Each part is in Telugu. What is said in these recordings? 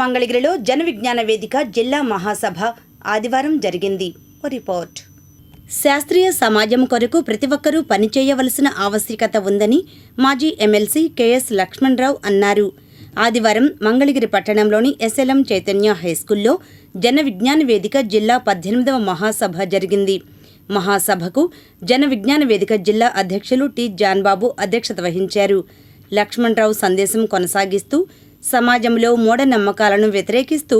మంగళగిరిలో జన విజ్ఞాన వేదిక జిల్లా మహాసభ ఆదివారం జరిగింది. రిపోర్ట్. శాస్త్రీయ సమాజం కొరకు ప్రతి ఒక్కరూ పనిచేయవలసిన ఆవశ్యకత ఉందని మాజీ ఎమ్మెల్సీ కెఎస్ లక్ష్మణరావు అన్నారు. ఆదివారం మంగళగిరి పట్టణంలోని ఎస్ఎల్ఎం చైతన్య హైస్కూల్లో జన విజ్ఞాన వేదిక జిల్లా పద్దెనిమిదవ మహాసభ జరిగింది. మహాసభకు జన విజ్ఞాన వేదిక జిల్లా అధ్యక్షులు టి జాన్బాబు అధ్యక్షత వహించారు. లక్ష్మణరావు సందేశం కొనసాగిస్తూ సమాజంలో మూఢనమ్మకాలను వ్యతిరేకిస్తూ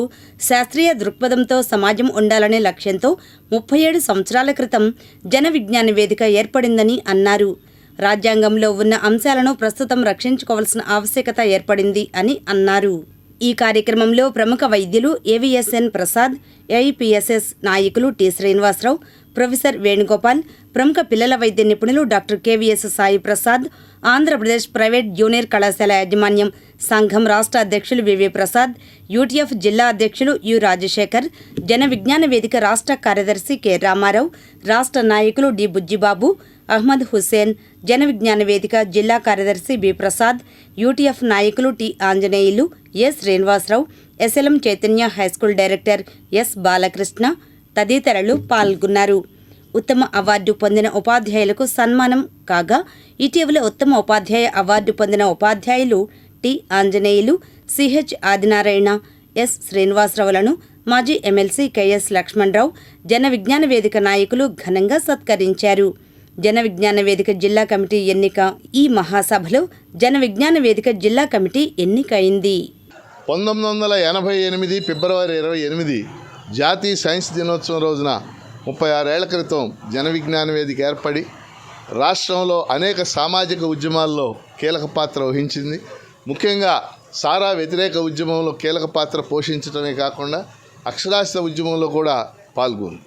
శాస్త్రీయ దృక్పథంతో సమాజం ఉండాలనే లక్ష్యంతో ముప్పై ఏడు సంవత్సరాల క్రితం జన విజ్ఞాన వేదిక ఏర్పడిందని అన్నారు. రాజ్యాంగంలో ఉన్న అంశాలను ప్రస్తుతం రక్షించుకోవాల్సిన ఆవశ్యకత ఏర్పడింది అని అన్నారు. ఈ కార్యక్రమంలో ప్రముఖ వైద్యులు ఏవిఎస్ఎన్ ప్రసాద్ ఏఐపిఎస్ఎస్ నాయకులు టి శ్రీనివాసరావు ప్రొఫెసర్ వేణుగోపాల్ ప్రముఖ పిల్లల వైద్య నిపుణులు doctor KVS Sai Prasad Andhra Pradesh private junior కళాశాల యాజమాన్యం సంఘం రాష్ట్ర అధ్యక్షులు వివి ప్రసాద్ యూటీఎఫ్ జిల్లా అధ్యక్షులు యు రాజశేఖర్ జన విజ్ఞాన వేదిక రాష్ట్ర కార్యదర్శి కె రామారావు రాష్ట్ర నాయకులు డి బుజ్జిబాబు అహ్మద్ హుస్సేన్ జన విజ్ఞాన వేదిక జిల్లా కార్యదర్శి బి ప్రసాద్ యూటీఎఫ్ నాయకులు T Anjaneyulu S Srinivasarao SLM Chaitanya high school director S Balakrishna తదితరులు పాల్గొన్నారు. ఉత్తమ అవార్డు పొందిన ఉపాధ్యాయులకు సన్మానం కాగా ఇటీవల ఉత్తమ ఉపాధ్యాయ అవార్డు పొందిన ఉపాధ్యాయులు T Anjaneyulu CH Adinarayana S శ్రీనివాసరావులను మాజీ ఎమ్మెల్సీ కెఎస్ లక్ష్మణరావు జన విజ్ఞాన వేదిక నాయకులు ఘనంగా సత్కరించారు. జన విజ్ఞాన వేదిక జిల్లా కమిటీ ఎన్నిక ఈ మహాసభలో జన విజ్ఞాన వేదిక జిల్లా కమిటీ ఎన్నికైంది. పంతొమ్మిది వందల ఎనభై ఎనిమిది ఫిబ్రవరి ఇరవై ఎనిమిది జాతీయ సైన్స్ దినోత్సవం రోజున ముప్పై ఆరేళ్ళ క్రితం జన విజ్ఞాన వేదిక ఏర్పడి రాష్ట్రంలో అనేక సామాజిక ఉద్యమాల్లో కీలక పాత్ర వహించింది. ముఖ్యంగా సారా వ్యతిరేక ఉద్యమంలో కీలక పాత్ర పోషించడమే కాకుండా అక్షరాస్యత ఉద్యమంలో కూడా పాల్గొంది.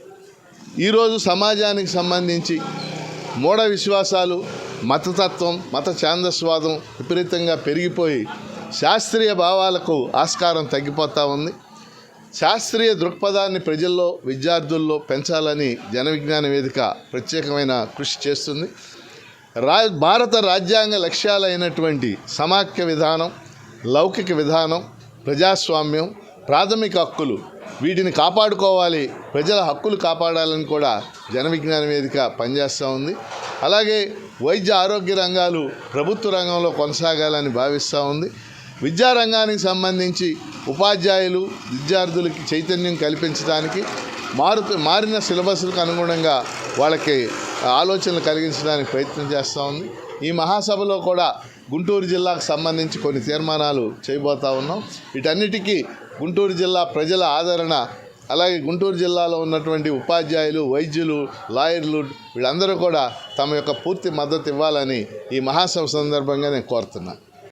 ఈరోజు సమాజానికి సంబంధించి మూఢ విశ్వాసాలు మతతత్వం మత ఛాందస్వాదం విపరీతంగా పెరిగిపోయి శాస్త్రీయ భావాలకు ఆస్కారం తగ్గిపోతూ ఉంది. శాస్త్రీయ దృక్పథాన్ని ప్రజల్లో విద్యార్థుల్లో పెంచాలని జనవిజ్ఞాన వేదిక ప్రత్యేకమైన కృషి చేస్తుంది. రా భారత రాజ్యాంగ లక్ష్యాలైనటువంటి సమాఖ్య విధానం లౌకిక విధానం ప్రజాస్వామ్యం ప్రాథమిక హక్కులు వీటిని కాపాడుకోవాలి ప్రజల హక్కులు కాపాడాలని కూడా జనవిజ్ఞాన వేదిక పనిచేస్తూ ఉంది. అలాగే వైద్య ఆరోగ్య రంగాలు ప్రభుత్వ రంగంలో కొనసాగాలని భావిస్తూ ఉంది. విద్యారంగానికి సంబంధించి ఉపాధ్యాయులు విద్యార్థులకి చైతన్యం కల్పించడానికి మారు మారిన సిలబస్లకు అనుగుణంగా వాళ్ళకి ఆలోచనలు కలిగించడానికి ప్రయత్నం చేస్తూ ఉంది. ఈ మహాసభలో కూడా గుంటూరు జిల్లాకు సంబంధించి కొన్ని తీర్మానాలు చేయబోతా ఉన్నాం. వీటన్నిటికీ గుంటూరు జిల్లా ప్రజల ఆదరణ అలాగే గుంటూరు జిల్లాలో ఉన్నటువంటి ఉపాధ్యాయులు వైద్యులు లాయర్లు వీళ్ళందరూ కూడా తమ యొక్క పూర్తి మద్దతు ఇవ్వాలని ఈ మహాసభ సందర్భంగా నేను కోరుతున్నాను.